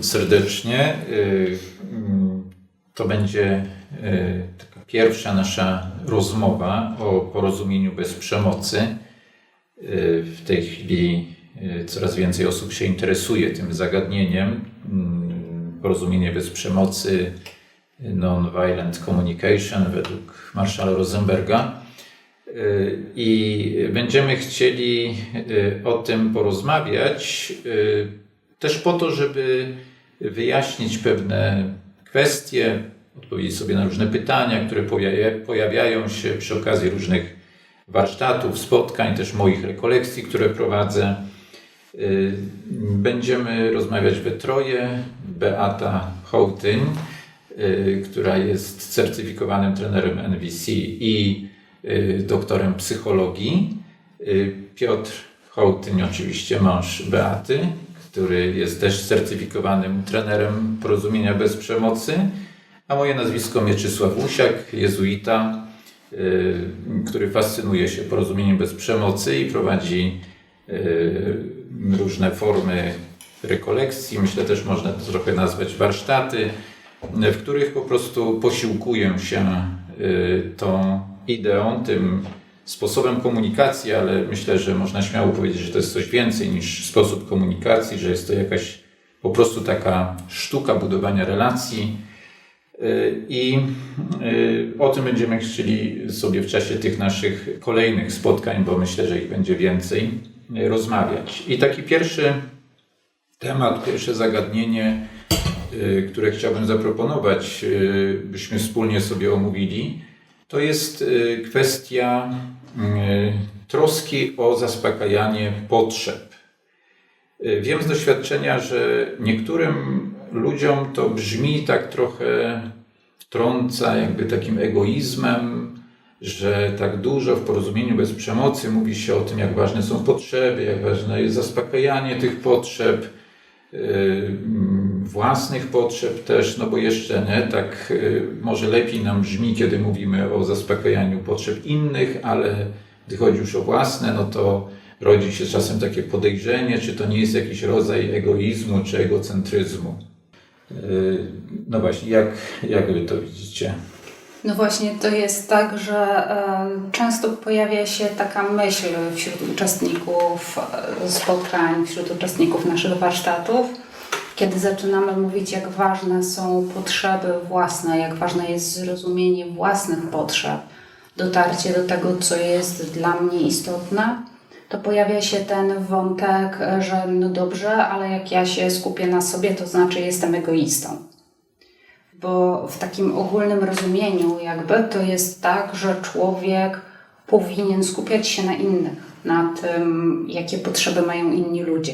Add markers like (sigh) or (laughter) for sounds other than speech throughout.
serdecznie. Y, mm, to będzie y, taka pierwsza nasza rozmowa o porozumieniu bez przemocy. Y, w tej chwili coraz więcej osób się interesuje tym zagadnieniem. Mm, porozumienie bez przemocy, non-violent communication według Marszala Rosenberga. I będziemy chcieli o tym porozmawiać też po to, żeby wyjaśnić pewne kwestie, odpowiedzieć sobie na różne pytania, które pojawiają się przy okazji różnych warsztatów, spotkań, też moich rekolekcji, które prowadzę. Y, będziemy rozmawiać we troje. Beata Hołtyń, y, która jest certyfikowanym trenerem NVC i y, doktorem psychologii. Piotr Hołtyń, oczywiście mąż Beaty, który jest też certyfikowanym trenerem porozumienia bez przemocy, a moje nazwisko Mieczysław Usiak, jezuita, y, który fascynuje się porozumieniem bez przemocy i prowadzi y, różne formy rekolekcji, myślę też można to trochę nazwać warsztaty, w których po prostu posiłkuję się y, tą ideą, tym sposobem komunikacji, ale myślę, że można śmiało powiedzieć, że to jest coś więcej niż sposób komunikacji, że jest to jakaś po prostu taka sztuka budowania relacji. Y, I y, o tym będziemy chcieli sobie w czasie tych naszych kolejnych spotkań, bo myślę, że ich będzie więcej, y, rozmawiać. I taki pierwszy temat, pierwsze zagadnienie, które chciałbym zaproponować, byśmy wspólnie sobie omówili, to jest kwestia troski o zaspokajanie potrzeb. E, wiem z doświadczenia, że niektórym ludziom to brzmi tak trochę trąca jakby takim egoizmem, że tak dużo w porozumieniu bez przemocy mówi się o tym, jak ważne są potrzeby, jak ważne jest zaspokajanie tych potrzeb, e, własnych potrzeb też, no bo jeszcze nie, tak y, może lepiej nam brzmi, kiedy mówimy o zaspokajaniu potrzeb innych, ale gdy chodzi już o własne, no to rodzi się czasem takie podejrzenie, czy to nie jest jakiś rodzaj egoizmu czy egocentryzmu. Y, no właśnie, jak, jak wy to widzicie? No właśnie, to jest tak, że e, często pojawia się taka myśl wśród uczestników e, spotkań, wśród uczestników naszych warsztatów, kiedy zaczynamy mówić, jak ważne są potrzeby własne, jak ważne jest zrozumienie własnych potrzeb, dotarcie do tego, co jest dla mnie istotne, to pojawia się ten wątek, że no dobrze, ale jak ja się skupię na sobie, to znaczy jestem egoistą. Bo w takim ogólnym rozumieniu, jakby to jest tak, że człowiek powinien skupiać się na innych, na tym, jakie potrzeby mają inni ludzie.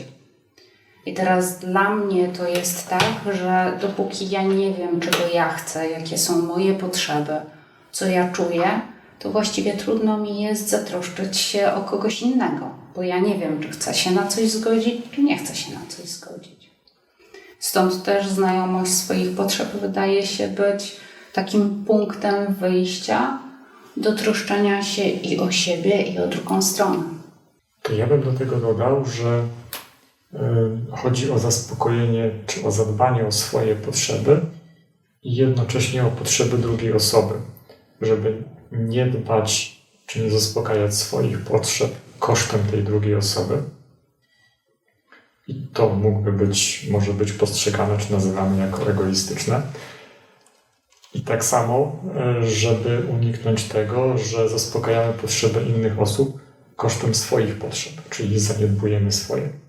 I teraz dla mnie to jest tak, że dopóki ja nie wiem, czego ja chcę, jakie są moje potrzeby, co ja czuję, to właściwie trudno mi jest zatroszczyć się o kogoś innego, bo ja nie wiem, czy chcę się na coś zgodzić, czy nie chcę się na coś zgodzić. Stąd też znajomość swoich potrzeb wydaje się być takim punktem wyjścia do troszczenia się i o siebie, i o drugą stronę. To ja bym do tego dodał, że chodzi o zaspokojenie czy o zadbanie o swoje potrzeby i jednocześnie o potrzeby drugiej osoby, żeby nie dbać czy nie zaspokajać swoich potrzeb kosztem tej drugiej osoby. I to mógłby być, może być postrzegane czy nazywane jako egoistyczne. I tak samo, y, żeby uniknąć tego, że zaspokajamy potrzeby innych osób kosztem swoich potrzeb, czyli zaniedbujemy swoje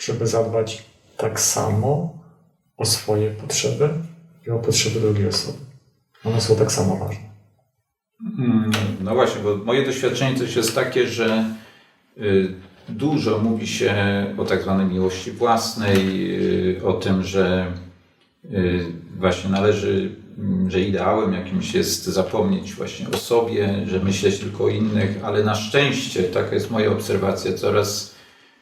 żeby zadbać tak samo o swoje potrzeby i o potrzeby drugiej osoby. One są tak samo ważne. Mm, no właśnie, bo moje doświadczenie też jest takie, że y, dużo mówi się o tak zwanej miłości własnej, y, o tym, że y, właśnie należy, mm, że ideałem jakimś jest zapomnieć właśnie o sobie, że myśleć tylko o innych, ale na szczęście, taka jest moja obserwacja, coraz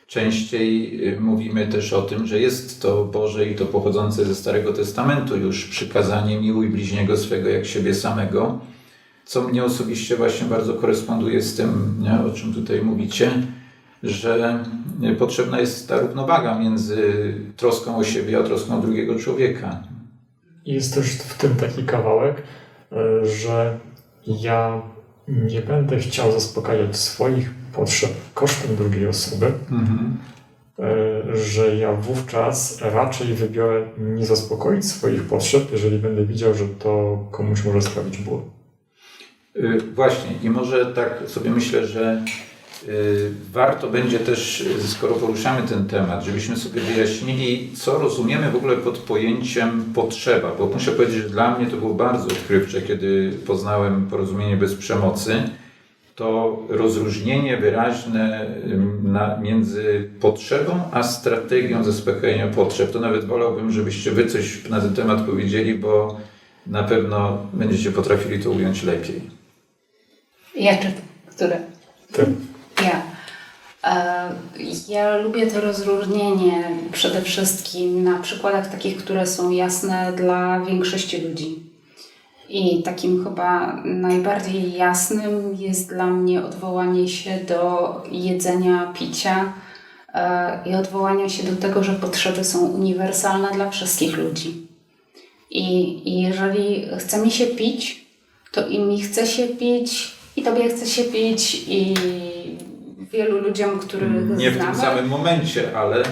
Częściej y, mówimy też o tym, że jest to Boże i to pochodzące ze Starego Testamentu już przykazanie miłuj bliźniego swego jak siebie samego, co mnie osobiście właśnie bardzo koresponduje z tym, o czym tutaj mówicie, że potrzebna jest ta równowaga między troską o siebie a troską o drugiego człowieka. Jest też w tym taki kawałek, y, że ja nie będę chciał zaspokajać swoich potrzeb kosztem drugiej osoby, Mhm. y, że ja wówczas raczej wybiorę nie zaspokoić swoich potrzeb, jeżeli będę widział, że to komuś może sprawić ból. Y, Właśnie, i może tak sobie myślę, że y, warto będzie też, y, skoro poruszamy ten temat, żebyśmy sobie wyjaśnili, co rozumiemy w ogóle pod pojęciem potrzeba, bo muszę powiedzieć, że dla mnie to było bardzo odkrywcze, kiedy poznałem porozumienie bez przemocy. To rozróżnienie wyraźne na, między potrzebą a strategią zaspokojenia potrzeb. To nawet wolałbym, żebyście wy coś na ten temat powiedzieli, bo na pewno będziecie potrafili to ująć lepiej. Ja czy które? Ty. Ja. E, Ja lubię to rozróżnienie przede wszystkim na przykładach takich, które są jasne dla większości ludzi. I takim chyba najbardziej jasnym jest dla mnie odwołanie się do jedzenia, picia e, i odwołanie się do tego, że potrzeby są uniwersalne dla wszystkich ludzi. I, jeżeli chce mi się pić, to i mi chce się pić, i tobie chce się pić, i wielu ludziom, których Nie w tym znamy, samym momencie, ale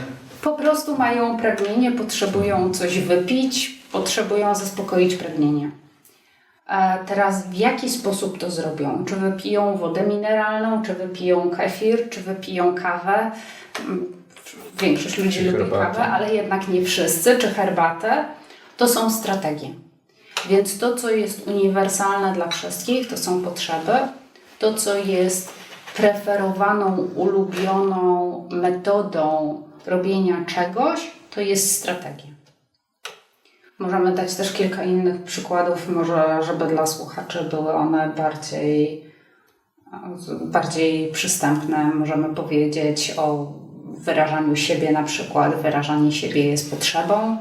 po prostu mają pragnienie, potrzebują coś wypić, potrzebują zaspokoić pragnienie. Teraz w jaki sposób to zrobią? Czy wypiją wodę mineralną, czy wypiją kefir, czy wypiją kawę? Mm, Większość ludzi Czy lubi herbatę. kawę, ale jednak nie wszyscy, czy herbatę. To są strategie. Więc to, co jest uniwersalne dla wszystkich, to są potrzeby. To, co jest preferowaną, ulubioną metodą robienia czegoś, to jest strategia. Możemy dać też kilka innych przykładów, może żeby dla słuchaczy były one bardziej, bardziej przystępne. Możemy powiedzieć o wyrażaniu siebie, na przykład wyrażanie siebie jest potrzebą.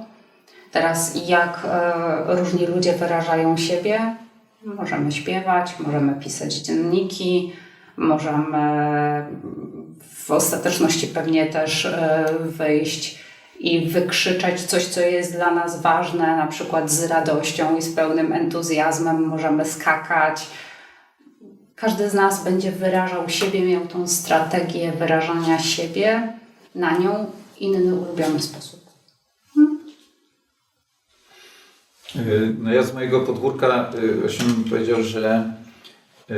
Teraz jak e, różni ludzie wyrażają siebie? Możemy śpiewać, możemy pisać dzienniki, możemy w ostateczności pewnie też e, wyjść i wykrzyczeć coś, co jest dla nas ważne, na przykład z radością i z pełnym entuzjazmem możemy skakać. Każdy z nas będzie wyrażał siebie, miał tą strategię wyrażania siebie, na nią inny ulubiony sposób. y, no ja z mojego podwórka y, właśnie bym powiedział, że y,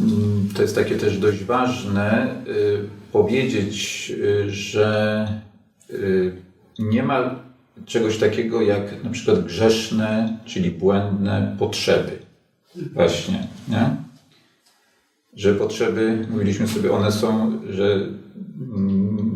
mm, to jest takie też dość ważne y, powiedzieć, y, że y, nie ma czegoś takiego jak na przykład grzeszne, czyli błędne potrzeby. Właśnie, nie? Że potrzeby, mówiliśmy sobie, one są, że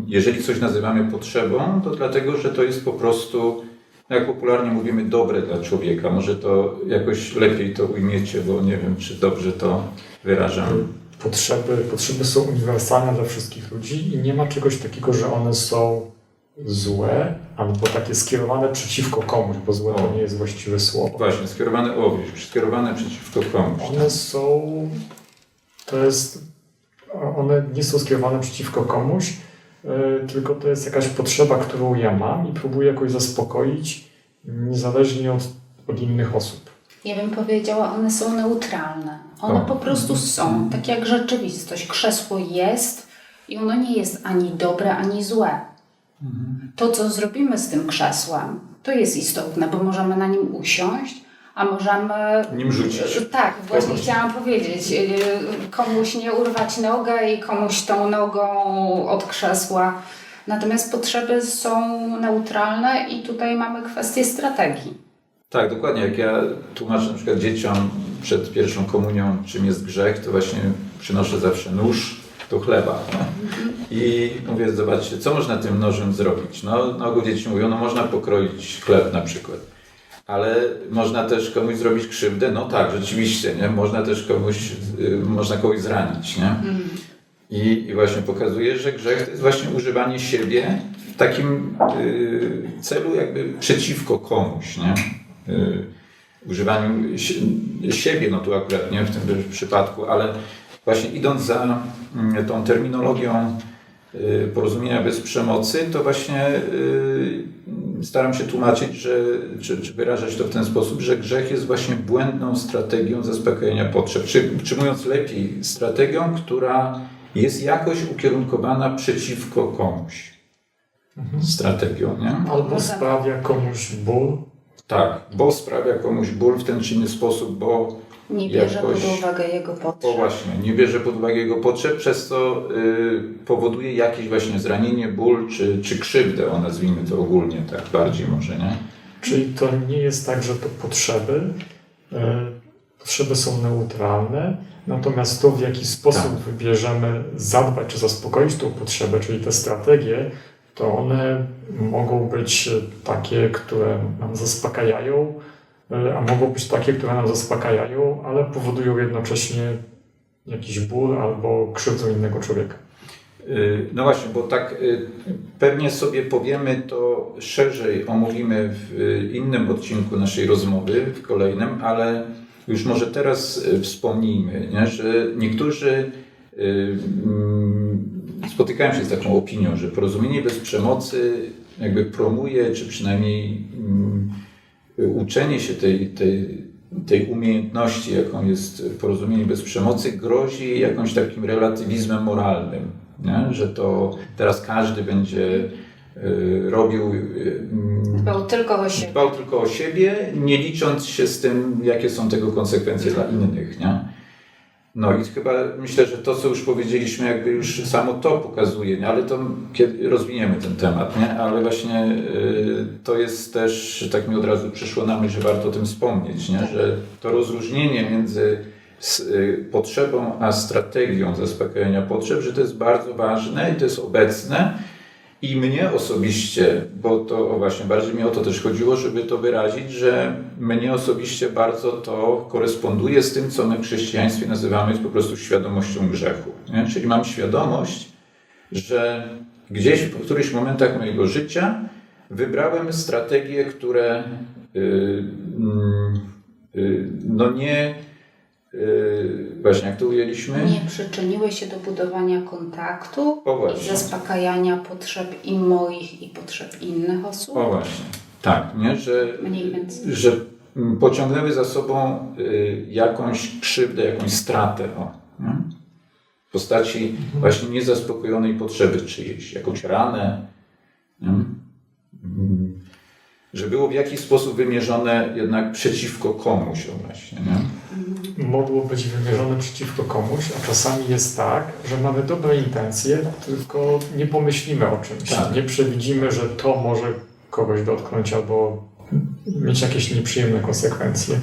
jeżeli coś nazywamy potrzebą, to dlatego, że to jest po prostu, jak popularnie mówimy, dobre dla człowieka. Może to jakoś lepiej to ujmiecie, bo nie wiem, czy dobrze to wyrażam. Potrzeby, potrzeby są uniwersalne dla wszystkich ludzi i nie ma czegoś takiego, że one są złe albo takie skierowane przeciwko komuś, bo złe to nie jest właściwe słowo. Właśnie, skierowane, o, skierowane przeciwko komuś. One są, to jest, one nie są skierowane przeciwko komuś, y, tylko to jest jakaś potrzeba, którą ja mam i próbuję jakoś zaspokoić, niezależnie od, od innych osób. Ja bym powiedziała, one są neutralne. One O. po prostu są, tak jak rzeczywistość. Krzesło jest i ono nie jest ani dobre, ani złe. To, co zrobimy z tym krzesłem, to jest istotne, bo możemy na nim usiąść, a możemy. Nim rzucić. Tak, właśnie Komuś. chciałam powiedzieć. yy, Komuś nie urwać nogę i komuś tą nogą od krzesła. Natomiast potrzeby są neutralne i tutaj mamy kwestię strategii. Tak, dokładnie. Jak ja tłumaczę na przykład dzieciom przed pierwszą komunią, czym jest grzech, to właśnie przynoszę zawsze nóż do chleba. I mówię, zobaczcie, co można tym nożem zrobić? No, ogół dzieci mówią, no można pokroić chleb na przykład. Ale można też komuś zrobić krzywdę? No tak, rzeczywiście, nie? Można też komuś, y, można kogoś zranić, nie? I, I właśnie pokazuje, że grzech to jest właśnie używanie siebie w takim y, celu jakby przeciwko komuś, nie? Y, używaniu si- siebie, no tu akurat nie w tym przypadku, ale właśnie idąc za mm, tą terminologią y, porozumienia bez przemocy, to właśnie y, staram się tłumaczyć, że, czy, czy wyrażać to w ten sposób, że grzech jest właśnie błędną strategią zaspokojenia potrzeb. Czy, czy mówiąc lepiej, strategią, która jest jakoś ukierunkowana przeciwko komuś. Strategią, nie? Albo sprawia komuś ból, Tak, bo sprawia komuś ból w ten czy inny sposób, bo Nie bierze Jakoś- pod uwagę jego o potrzeb. właśnie, nie bierze pod uwagę jego potrzeb, przez co y, powoduje jakieś właśnie zranienie, ból czy, czy krzywdę, o nazwijmy to ogólnie tak bardziej może, nie? czyli to nie jest tak, że to potrzeby. e, Potrzeby są neutralne, natomiast to, w jaki sposób Tak. wybierzemy zadbać czy zaspokoić tą potrzebę, czyli te strategie, to one mogą być takie, które nam zaspokajają, a mogą być takie, które nam zaspokajają, ale powodują jednocześnie jakiś ból albo krzywdzą innego człowieka. Y, No właśnie, bo tak y, pewnie sobie powiemy to szerzej, omówimy w innym odcinku naszej rozmowy, w kolejnym, ale już może teraz wspomnijmy, nie, że niektórzy mm, spotykają się z taką opinią, że porozumienie bez przemocy jakby promuje, czy przynajmniej mm, uczenie się tej, tej, tej umiejętności, jaką jest porozumienie bez przemocy, grozi jakimś takim relatywizmem moralnym. Nie? Że to teraz każdy będzie y, robił, mm, Dbał tylko o siebie. dbał tylko o siebie, nie licząc się z tym, jakie są tego konsekwencje dla innych. Nie? No i chyba myślę, że to, co już powiedzieliśmy, jakby już samo to pokazuje, nie? ale to kiedy rozwiniemy ten temat, nie? ale właśnie y, to jest też, tak mi od razu przyszło na myśl, że warto o tym wspomnieć, nie? że to rozróżnienie między s- y, potrzebą a strategią zaspokojenia potrzeb, że to jest bardzo ważne i to jest obecne. I mnie osobiście, bo to właśnie bardziej mi o to też chodziło, żeby to wyrazić, że mnie osobiście bardzo to koresponduje z tym, co my w chrześcijaństwie nazywamy po prostu świadomością grzechu. Nie? Czyli mam świadomość, że gdzieś w którychś momentach mojego życia wybrałem strategie, które y, mm, y, no nie, y, właśnie jak to ujęliśmy? Nie przyczyniły się do budowania kontaktu O i zaspokajania potrzeb i moich, i potrzeb innych osób. O właśnie, tak, nie? Że, Mniej więcej. że mm, pociągnęły za sobą y, jakąś krzywdę, jakąś stratę o, nie? w postaci właśnie niezaspokojonej potrzeby czyjejś, jakąś ranę, nie? Że było w jakiś sposób wymierzone jednak przeciwko komuś właśnie. Nie? mogło być wymierzone przeciwko komuś, a czasami jest tak, że mamy dobre intencje, tylko nie pomyślimy o czymś. Tak. Nie przewidzimy, że to może kogoś dotknąć albo mieć jakieś nieprzyjemne konsekwencje.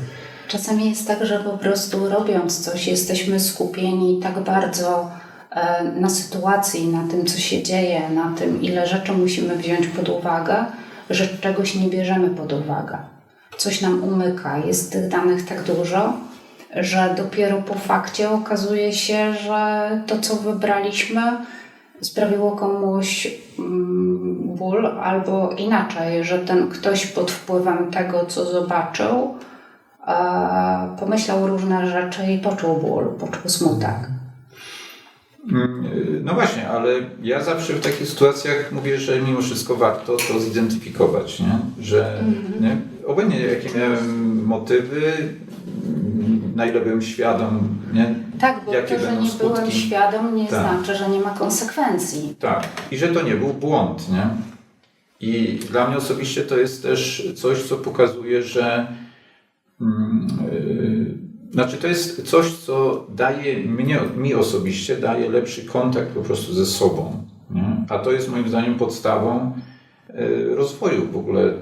Czasami jest tak, że po prostu robiąc coś, jesteśmy skupieni tak bardzo e, na sytuacji, na tym, co się dzieje, na tym, ile rzeczy musimy wziąć pod uwagę, że czegoś nie bierzemy pod uwagę. Coś nam umyka, jest tych danych tak dużo, że dopiero po fakcie okazuje się, że to, co wybraliśmy, sprawiło komuś mm, ból, albo inaczej, że ten ktoś pod wpływem tego, co zobaczył, e, pomyślał różne rzeczy i poczuł ból, poczuł smutek. Mm, No właśnie, ale ja zawsze w takich sytuacjach mówię, że mimo wszystko warto to zidentyfikować, nie? że nie? obojętnie jakie miałem motywy, na ile byłem świadom, nie? Tak, bo Jakie to, że nie byłem skutki? świadom, nie Tak. znaczy, że nie ma konsekwencji. Tak, i że to nie był błąd, nie? I dla mnie osobiście to jest też coś, co pokazuje, że mm, znaczy to jest coś, co daje mnie, mi osobiście daje lepszy kontakt po prostu ze sobą. Nie? A to jest moim zdaniem podstawą yy, rozwoju w ogóle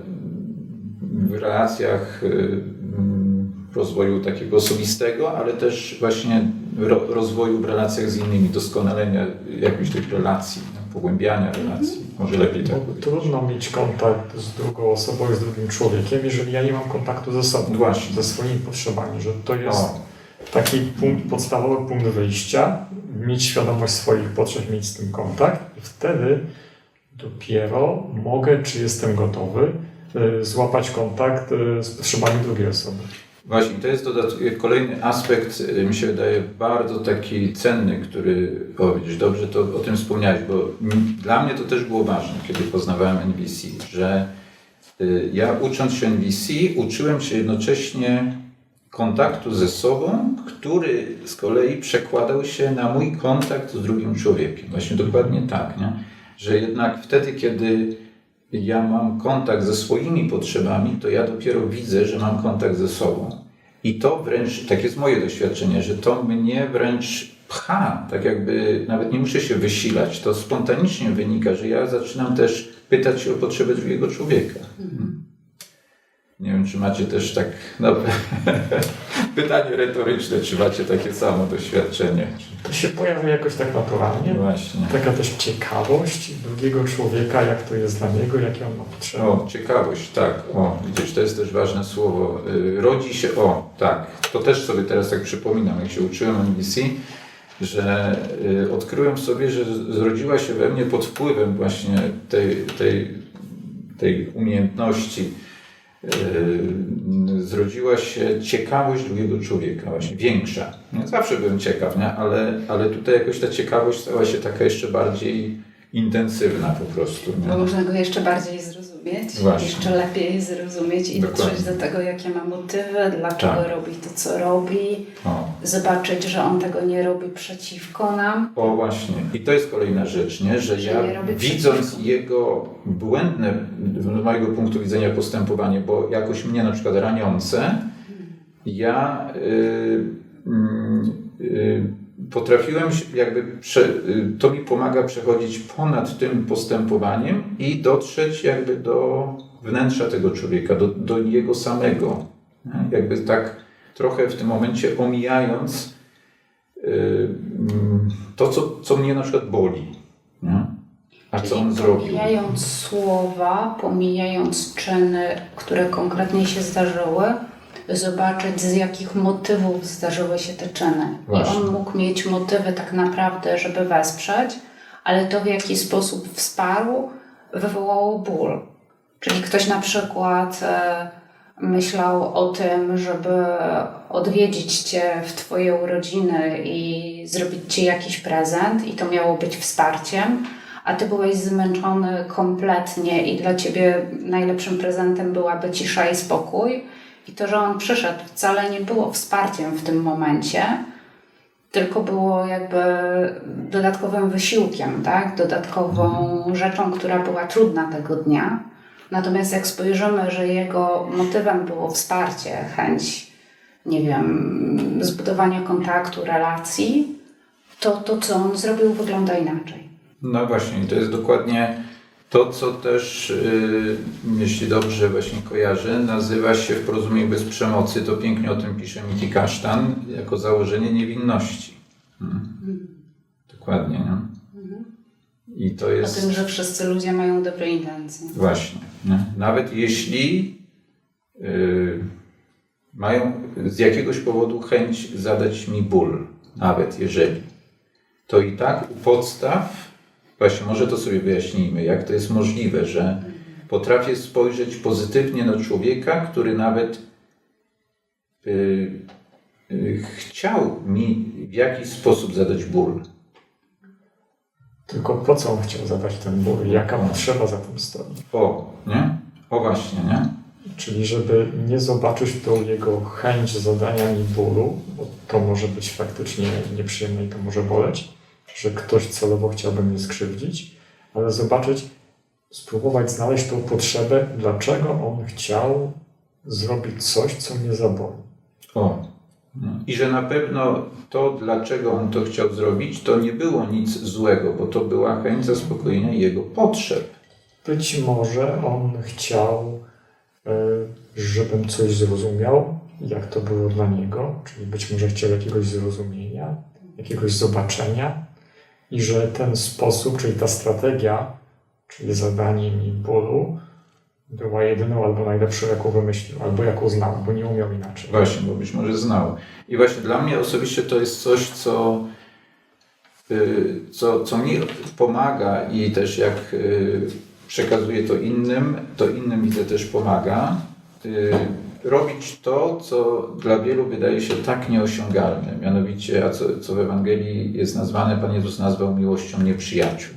w relacjach, mm, rozwoju takiego osobistego, ale też właśnie ro, rozwoju w relacjach z innymi, doskonalenia jakichś tych relacji, pogłębiania relacji. Może lepiej tak powiedzieć. trudno mieć kontakt z drugą osobą, z drugim człowiekiem, jeżeli ja nie mam kontaktu ze sobą, Właśnie. ze swoimi potrzebami, że to jest O, taki punkt, podstawowy punkt wyjścia, mieć świadomość swoich potrzeb, mieć z tym kontakt i wtedy dopiero mogę, czy jestem gotowy, y, złapać kontakt y, z potrzebami drugiej osoby. Właśnie, to jest kolejny aspekt, y, mi się wydaje, bardzo taki cenny, który, o widzisz, dobrze to o tym wspomniałeś, bo dla mnie to też było ważne, kiedy poznawałem NVC, że y, ja ucząc się NVC, uczyłem się jednocześnie kontaktu ze sobą, który z kolei przekładał się na mój kontakt z drugim człowiekiem. Właśnie dokładnie tak, nie? że jednak wtedy, kiedy ja mam kontakt ze swoimi potrzebami, to ja dopiero widzę, że mam kontakt ze sobą. I to wręcz, tak jest moje doświadczenie, że to mnie wręcz pcha, tak jakby nawet nie muszę się wysilać, to spontanicznie wynika, że ja zaczynam też pytać o potrzeby drugiego człowieka. Nie wiem, czy macie też tak, no, (laughs) pytanie retoryczne, czy macie takie samo doświadczenie? To się pojawia jakoś tak naturalnie. Właśnie. Taka też ciekawość drugiego człowieka, jak to jest dla niego, jakie on ma potrzeby. O, ciekawość, tak. O, widzisz, to jest też ważne słowo. Y, Rodzi się, o, tak. To też sobie teraz tak przypominam, jak się uczyłem NBC, że y, odkryłem sobie, że zrodziła się we mnie pod wpływem właśnie tej, tej, tej umiejętności. Y, Zrodziła się ciekawość drugiego człowieka, właśnie większa. Zawsze byłem ciekaw, nie? Ale, ale tutaj jakoś ta ciekawość stała się taka jeszcze bardziej intensywna po prostu. Nie? Bo można go jeszcze bardziej zrozumieć, Właśnie. jeszcze lepiej zrozumieć i Dokładnie. dotrzeć do tego, jakie ma motywy, dlaczego Tak. robi to, co robi, O. zobaczyć, że on tego nie robi przeciwko nam. O właśnie. I to jest kolejna rzecz, nie? że ja widząc przeciwko. jego błędne z mojego punktu widzenia postępowanie, bo jakoś mnie na przykład raniące, ja y, mm, y, potrafiłem jakby, y, to mi pomaga przechodzić ponad tym postępowaniem i dotrzeć jakby do wnętrza tego człowieka, do, do jego samego. Jakby tak trochę w tym momencie omijając y, mm, to, co, co mnie na przykład boli. A co on zrobił? Pomijając słowa, pomijając czyny, które konkretnie się zdarzyły, zobaczyć z jakich motywów zdarzyły się te czyny. Właśnie. I on mógł mieć motywy tak naprawdę, żeby wesprzeć, ale to w jaki sposób wsparł, wywołało ból. Czyli ktoś na przykład e, myślał o tym, żeby odwiedzić Cię w Twoje urodziny i zrobić Ci jakiś prezent i to miało być wsparciem, a Ty byłeś zmęczony kompletnie i dla Ciebie najlepszym prezentem byłaby cisza i spokój. I to, że on przyszedł, wcale nie było wsparciem w tym momencie, tylko było jakby dodatkowym wysiłkiem, tak? dodatkową rzeczą, która była trudna tego dnia. Natomiast jak spojrzymy, że jego motywem było wsparcie, chęć, nie wiem, zbudowania kontaktu, relacji, to to, co on zrobił, wygląda inaczej. No właśnie, to jest dokładnie to, co też, y, jeśli dobrze właśnie kojarzę, nazywa się w porozumieniu bez przemocy, to pięknie o tym pisze Miki Kasztan, jako założenie niewinności. Mm. Dokładnie, nie? I to O jest... tym, że wszyscy ludzie mają dobre intencje. Właśnie. Nie? Nawet jeśli y, mają z jakiegoś powodu chęć zadać mi ból, nawet jeżeli, to i tak u podstaw, właśnie może to sobie wyjaśnijmy, jak to jest możliwe, że potrafię spojrzeć pozytywnie na człowieka, który nawet y, y, chciał mi w jakiś sposób zadać ból. Tylko po co on chciał zadać ten ból? Jaka potrzeba za tym stoi? O, nie? O właśnie, nie? Czyli żeby nie zobaczyć tą jego chęć zadania mi bólu, bo to może być faktycznie nieprzyjemne i to może boleć, że ktoś celowo chciałby mnie skrzywdzić, ale zobaczyć, spróbować znaleźć tą potrzebę, dlaczego on chciał zrobić coś, co mnie zaboli. O. I że na pewno to, dlaczego on to chciał zrobić, to nie było nic złego, bo to była chęć zaspokojenia jego potrzeb. Być może on chciał, e, żebym coś zrozumiał, jak to było dla niego, czyli być może chciał jakiegoś zrozumienia, jakiegoś zobaczenia i że ten sposób, czyli ta strategia, czyli zadanie mi bólu, była jedyną albo najlepszą, jaką wymyślił, albo jaką znał, bo nie umiał inaczej. Właśnie, bo być może znał. I właśnie dla mnie osobiście to jest coś, co, y, co, co mi pomaga i też jak y, przekazuję to innym, to innym to też pomaga, y, robić to, co dla wielu wydaje się tak nieosiągalne. Mianowicie, a co, co w Ewangelii jest nazwane, Pan Jezus nazwał miłością nieprzyjaciół.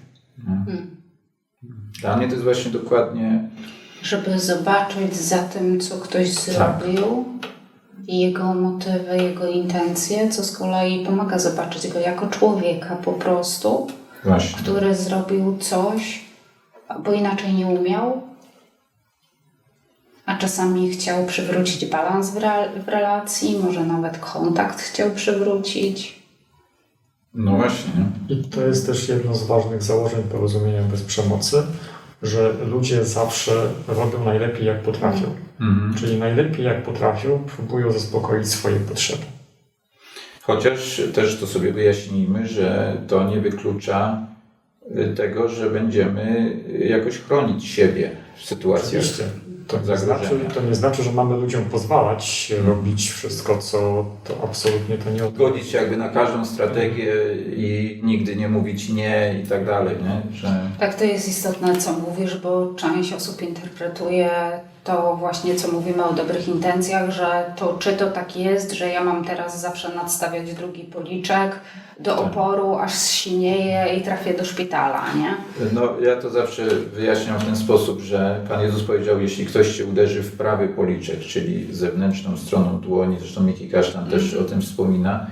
nie? Dla mnie to jest właśnie dokładnie Żeby zobaczyć za tym, co ktoś zrobił, i jego motywy, jego intencje, co z kolei pomaga zobaczyć go jako człowieka po prostu, właśnie. który zrobił coś, bo inaczej nie umiał, a czasami chciał przywrócić balans w, re- w relacji, może nawet kontakt chciał przywrócić. No właśnie. nie? I to jest też jedno z ważnych założeń porozumienia bez przemocy, że ludzie zawsze robią najlepiej jak potrafią. Mhm. Czyli najlepiej jak potrafią, próbują zaspokoić swoje potrzeby. Chociaż też to sobie wyjaśnijmy, że to nie wyklucza tego, że będziemy jakoś chronić siebie w sytuacjach Oczywiście. To nie, zagrożenia. znaczy, to nie znaczy, że mamy ludziom pozwalać robić wszystko, co to absolutnie to nie odgodzi. Godzić się jakby na każdą strategię i nigdy nie mówić nie i tak dalej, nie? Że Tak, to jest istotne, co mówisz, bo część osób interpretuje to właśnie, co mówimy o dobrych intencjach, że to czy to tak jest, że ja mam teraz zawsze nadstawiać drugi policzek do Tak. oporu, aż zsinieję i trafię do szpitala, nie? No, ja to zawsze wyjaśniam w ten sposób, że Pan Jezus powiedział, jeśli ktoś cię uderzy w prawy policzek, czyli zewnętrzną stroną dłoni, zresztą Miki Kasztan też o tym wspomina,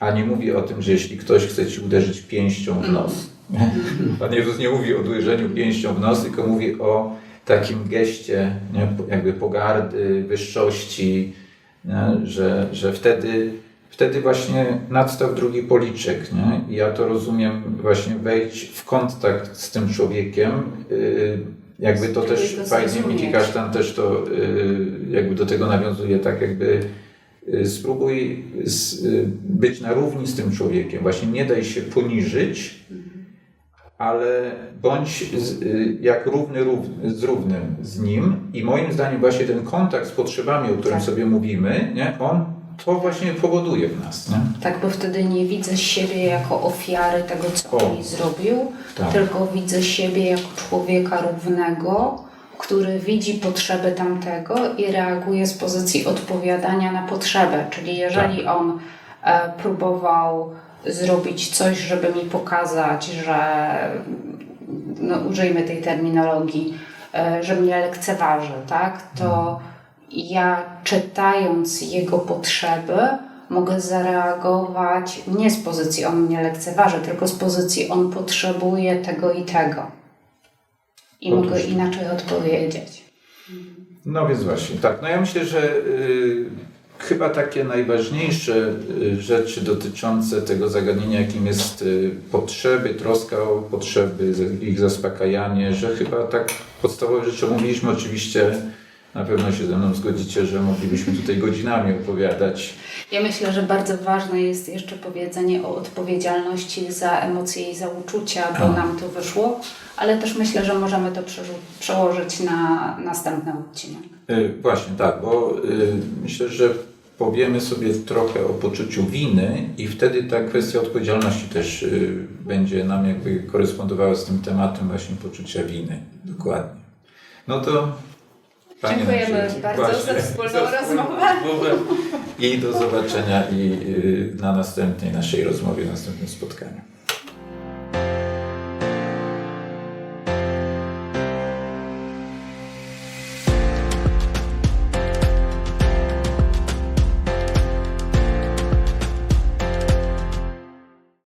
a nie mówi o tym, że jeśli ktoś chce ci uderzyć pięścią w nos. (laughs) Pan Jezus nie mówi o uderzeniu pięścią w nos, tylko mówi o takim geście nie, jakby pogardy, wyższości, nie, że, że wtedy, wtedy właśnie nadstaw drugi policzek. Nie? I ja to rozumiem właśnie wejść w kontakt z tym człowiekiem. yy, Jakby to też go fajnie. Miki Kasztan też to yy, jakby do tego nawiązuje, tak jakby yy, spróbuj z, być na równi z tym człowiekiem. Właśnie nie daj się poniżyć, ale bądź z, y, jak równy, równy z równym z nim i moim zdaniem właśnie ten kontakt z potrzebami, o którym Tak. sobie mówimy, nie, on to właśnie powoduje w nas. Nie? Tak, bo wtedy nie widzę siebie jako ofiary tego, co O. on mi zrobił, Tak. tylko widzę siebie jako człowieka równego, który widzi potrzeby tamtego i reaguje z pozycji odpowiadania na potrzebę. Czyli jeżeli Tak. on e, próbował zrobić coś, żeby mi pokazać, że no, użyjmy tej terminologii, e, że mnie lekceważy, tak? To ja czytając jego potrzeby mogę zareagować nie z pozycji on mnie lekceważy, tylko z pozycji on potrzebuje tego i tego. I Otóż. mogę inaczej odpowiedzieć. No więc właśnie, tak. No ja myślę, że y, chyba takie najważniejsze y, rzeczy dotyczące tego zagadnienia, jakim jest y, potrzeby, troska o potrzeby, ich zaspokajanie, że chyba tak podstawowe rzeczy omówiliśmy. Oczywiście na pewno się ze mną zgodzicie, że moglibyśmy tutaj godzinami opowiadać. Ja myślę, że bardzo ważne jest jeszcze powiedzenie o odpowiedzialności za emocje i za uczucia, bo A. nam to wyszło, ale też myślę, że możemy to przełożyć na następny odcinek. Y, Właśnie tak, bo myślę, że powiemy sobie trochę o poczuciu winy i wtedy ta kwestia odpowiedzialności też y, będzie nam jakby korespondowała z tym tematem właśnie poczucia winy. Dokładnie. No to Dziękujemy bardzo właśnie, (laughs) za wspólną za rozmowę. rozmowę I do zobaczenia i y, na następnej naszej rozmowie, następnym spotkaniu.